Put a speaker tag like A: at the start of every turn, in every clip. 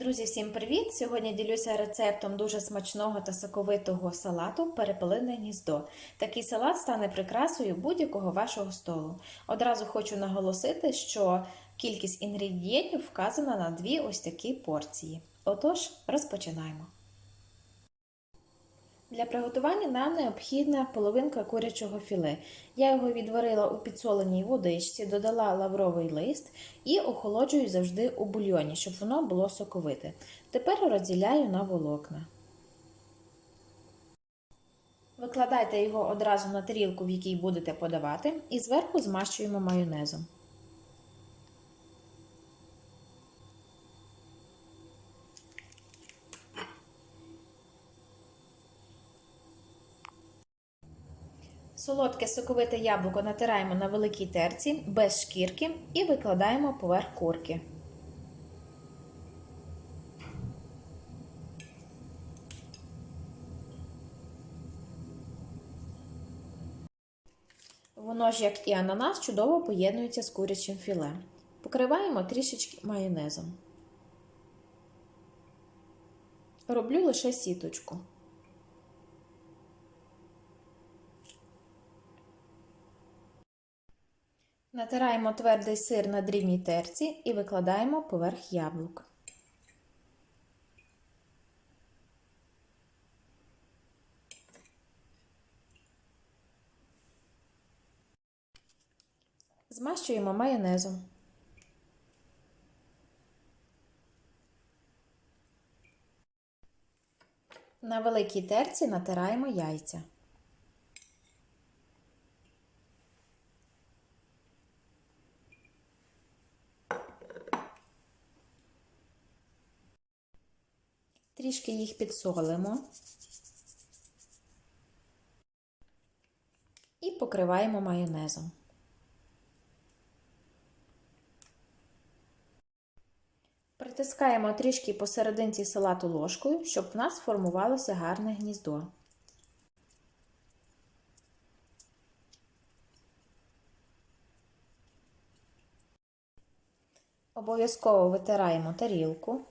A: Друзі, всім привіт! Сьогодні ділюся рецептом дуже смачного та соковитого салату перепелине гніздо. Такий салат стане прикрасою будь-якого вашого столу. Одразу хочу наголосити, що кількість інгредієнтів вказана на дві ось такі порції. Отож, розпочинаємо. Для приготування нам необхідна половинка курячого філе. Я його відварила у підсоленій водичці, додала лавровий лист і охолоджую завжди у бульйоні, щоб воно було соковите. Тепер розділяю на волокна. Викладайте його одразу на тарілку, в якій будете подавати, і зверху змащуємо майонезом. Солодке соковите яблуко натираємо на великій терці без шкірки і викладаємо поверх курки. Воно ж, як і ананас, чудово поєднується з курячим філе. Покриваємо трішечки майонезом. Роблю лише сіточку. Натираємо твердий сир на дрібній терці і викладаємо поверх яблук. Змащуємо майонезом. На великій терці натираємо яйця. Трішки їх підсолимо і покриваємо майонезом. Притискаємо трішки посерединці салату ложкою, щоб в нас формувалося гарне гніздо. Обов'язково витираємо тарілку.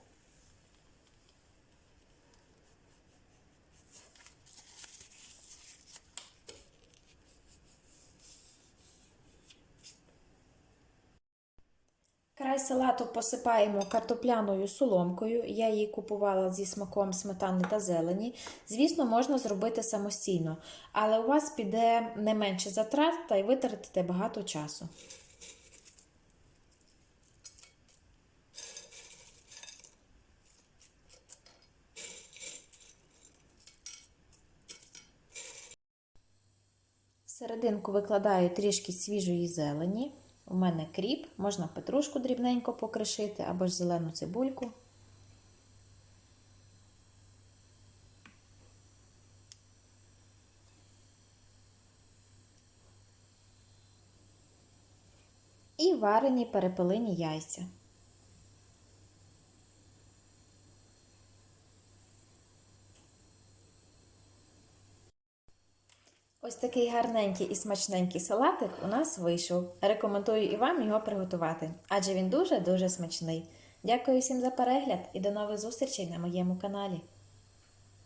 A: Салату посипаємо картопляною соломкою. Я її купувала зі смаком сметани та зелені. Звісно, можна зробити самостійно, але у вас піде не менше затрат та й витратите багато часу. Серединку викладаю трішки свіжої зелені. У мене кріп, можна петрушку дрібненько покришити або ж зелену цибульку. І варені перепелині яйця. Ось такий гарненький і смачненький салатик у нас вийшов. Рекомендую і вам його приготувати, адже він дуже-дуже смачний. Дякую всім за перегляд і до нових зустрічей на моєму каналі.